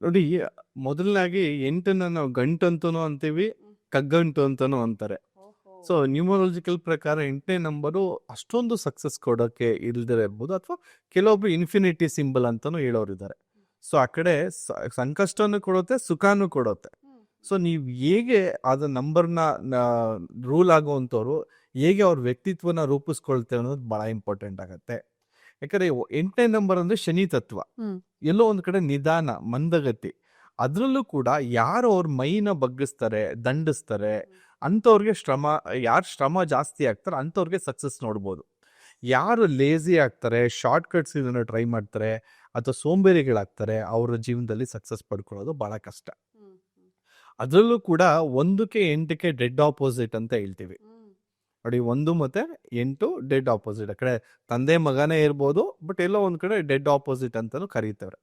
ನೋಡಿ ಮೊದಲನಾಗಿ ಎಂಟನ್ನ ನಾವು ಗಂಟು ಅಂತಾನು ಅಂತೀವಿ ಕಗ್ಗಂಟು ಅಂತಾನು ಅಂತಾರೆ. ಸೊ ನ್ಯೂಮರಾಲಜಿಕಲ್ ಪ್ರಕಾರ ಎಂಟನೇ ನಂಬರು ಅಷ್ಟೊಂದು ಸಕ್ಸಸ್ ಕೊಡೋಕೆ ಇಲ್ದಿರ ಇರ್ಬೋದು ಅಥವಾ ಕೆಲವೊಬ್ರು ಇನ್ಫಿನಿಟಿ ಸಿಂಬಲ್ ಅಂತಾನು ಹೇಳೋರಿದ್ದಾರೆ. ಸೊ ಆ ಕಡೆ ಸಂಕಷ್ಟನು ಕೊಡುತ್ತೆ ಸುಖಾನು ಕೊಡುತ್ತೆ. ಸೊ ನೀವು ಹೇಗೆ ಅದ ನಂಬರ್ನ ರೂಲ್ ಆಗುವಂಥವ್ರು ಹೇಗೆ ಅವ್ರ ವ್ಯಕ್ತಿತ್ವನ ರೂಪಿಸ್ಕೊಳ್ತೇವೆ ಅನ್ನೋದು ಬಹಳ ಇಂಪಾರ್ಟೆಂಟ್ ಆಗತ್ತೆ. ಯಾಕಂದ್ರೆ ಎಂಟನೇ ನಂಬರ್ ಅಂದ್ರೆ ಶನಿ ತತ್ವ. ಎಲ್ಲೋ ಒಂದ್ ಕಡೆ ನಿಧಾನ ಮಂದಗತಿ. ಅದ್ರಲ್ಲೂ ಕೂಡ ಯಾರು ಅವ್ರ ಮೈನ ಬಗ್ಗಿಸ್ತಾರೆ ದಂಡಿಸ್ತಾರೆ ಅಂಥವ್ರಿಗೆ ಶ್ರಮ ಯಾರು ಶ್ರಮ ಜಾಸ್ತಿ ಆಗ್ತಾರೆ ಅಂಥವ್ರಿಗೆ ಸಕ್ಸಸ್ ನೋಡ್ಬೋದು. ಯಾರು ಲೇಜಿ ಆಗ್ತಾರೆ ಶಾರ್ಟ್ ಕಟ್ಸ್ ಇದನ್ನ ಟ್ರೈ ಮಾಡ್ತಾರೆ ಅಥವಾ ಸೋಂಬೇರಿಗಳಾಗ್ತಾರೆ ಅವರ ಜೀವನದಲ್ಲಿ ಸಕ್ಸಸ್ ಪಡ್ಕೊಳ್ಳೋದು ಬಹಳ ಕಷ್ಟ. ಅದರಲ್ಲೂ ಕೂಡ ಒಂದಕ್ಕೆ ಎಂಟಕ್ಕೆ ಡೆಡ್ ಆಪೋಸಿಟ್ ಅಂತ ಹೇಳ್ತೀವಿ. ನೋಡಿ ಒಂದು ಮತ್ತೆ ಎಂಟು ಡೆಡ್ ಆಪೋಸಿಟ್ ಆ ಕಡೆ ತಂದೆ ಮಗನೇ ಇರ್ಬೋದು ಬಟ್ ಎಲ್ಲೋ ಒಂದ್ ಕಡೆ ಡೆಡ್ ಆಪೋಸಿಟ್ ಅಂತಲೂ ಕರೀತಾರೆ